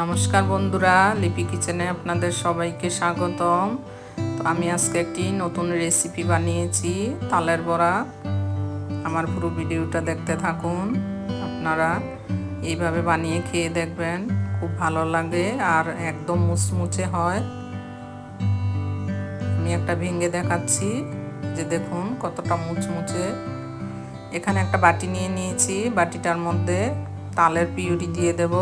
নমস্কার বন্ধুরা, লিপি কিচেনে আপনাদের সবাইকে স্বাগতম। তো আমি আজকে একটি নতুন রেসিপি বানিয়েছি, তালের বড়া। আমার পুরো ভিডিওটা দেখতে থাকুন, আপনারা এইভাবে বানিয়ে খেয়ে দেখবেন, খুব ভালো লাগে আর একদম মুচমুচে হয়। আমি একটা ভেঙে দেখাচ্ছি, যে দেখুন কতটা মুচমুচে। এখানে একটা বাটি নিয়ে নিয়েছি, বাটিটার মধ্যে তালের পিউরি দিয়ে দেব।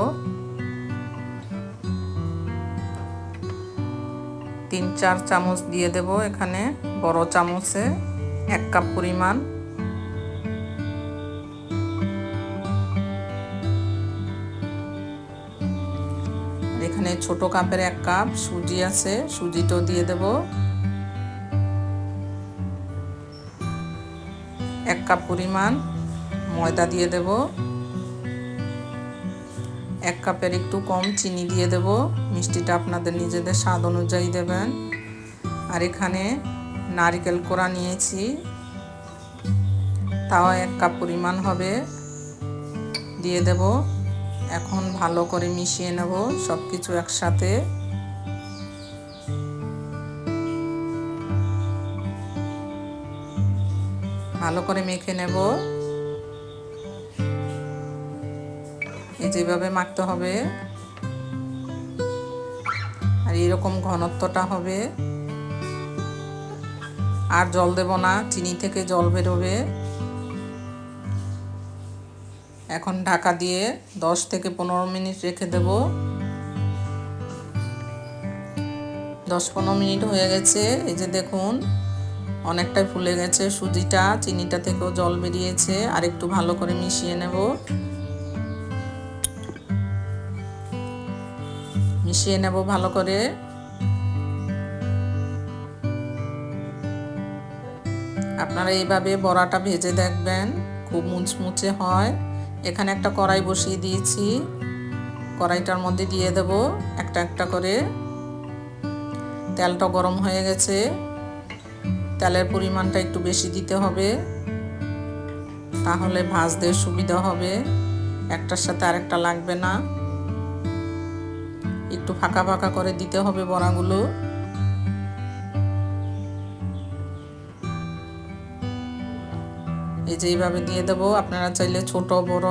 তিন, চার চামচ দিয়ে দেব এখানে বড় চামচে এক কাপ পরিমাণ। এখানে ছোট কাপের এক কাপ সুজি আছে, সুজিটাও দিয়ে দেব। এক কাপ পরিমাণ ময়দা দিয়ে দেব। এক কাপের একটু কম চিনি দিয়ে দেব। মিষ্টিটা আপনাদের নিজেদের স্বাদ অনুযায়ী দেবেন। আর এখানে নারিকেল কোড়া নিয়েছি। তাও এক কাপ পরিমাণ হবে। দিয়ে দেব। এখন ভালো করে মিশিয়ে নেব সব কিছু একসাথে। ভালো করে মেখে নেব। যেভাবে মাখতে হবে। আর এরকম ঘনত্বটা হবে। আর জল দেব না, চিনি থেকে জল বেরোবে। এখন ঢাকা দিয়ে দশ থেকে পনেরো মিনিট রেখে দেব। দশ পনেরো মিনিট হয়ে গেছে। এই যে দেখুন, অনেকটাই ফুলে গেছে সুজিটা, চিনিটা থেকেও জল বেরিয়েছে। আর একটু ভালো করে মিশিয়ে নেব। মিশিয়ে নেব ভালো করে। আপনারা এইভাবে বড়াটা ভেজে দেখবেন, খুব মুচমুচে হয়। এখানে একটা কড়াই বসিয়ে দিয়েছি। কড়াইটার মধ্যে দিয়ে দেব একটা একটা করে। তেলটা গরম হয়ে গেছে। তেলের পরিমাণটা একটু বেশি দিতে হবে। তাহলে ভাজতে সুবিধা হবে। একটার সাথে আরেকটা লাগবে না। একটু ফাঁকা ফাঁকা করে দিতে হবে বড়াগুলো। এই যে এইভাবে দিয়ে দেবো। আপনারা চাইলে ছোট বড়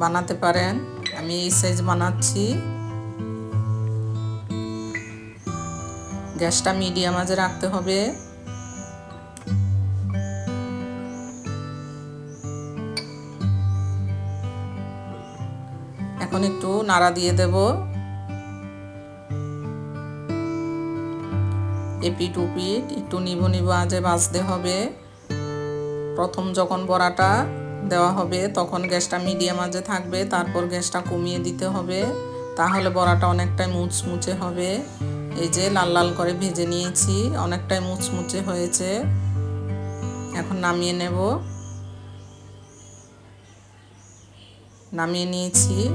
বানাতে পারেন। আমি এই সাইজ বানাচ্ছি। গ্যাসটা মিডিয়াম আজে রাখতে হবে। এখন একটু নাড়া দিয়ে দেব। এপিট উপিট একটু নিবো নিবো আজে বাজতে হবে। প্রথম যখন বড়াটা দেওয়া হবে, তখন গ্যাসটা মিডিয়াম আজে থাকবে, তারপর গ্যাসটা কমিয়ে দিতে হবে। তাহলে বড়াটা অনেকটাই মুচমুচে হবে। এই যে লাল লাল করে ভেজে নিয়েছি, অনেকটাই মুচমুচে হয়েছে। এখন নামিয়ে নেব। নামিয়ে নিয়েছি।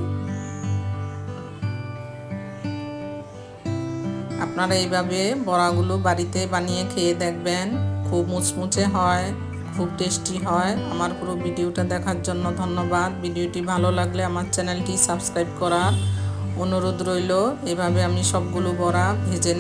আপনারা এইভাবে বড়াগুলো বাড়িতে বানিয়ে খেয়ে দেখবেন। খুব মুচমুচে হয়, খুব টেস্টি হয়। আমার পুরো ভিডিওটা দেখার জন্য ধন্যবাদ। ভিডিওটি ভালো লাগলে আমার চ্যানেলটি সাবস্ক্রাইব করার অনুরোধ রইল। এভাবে আমি সবগুলো বড়া ভেজে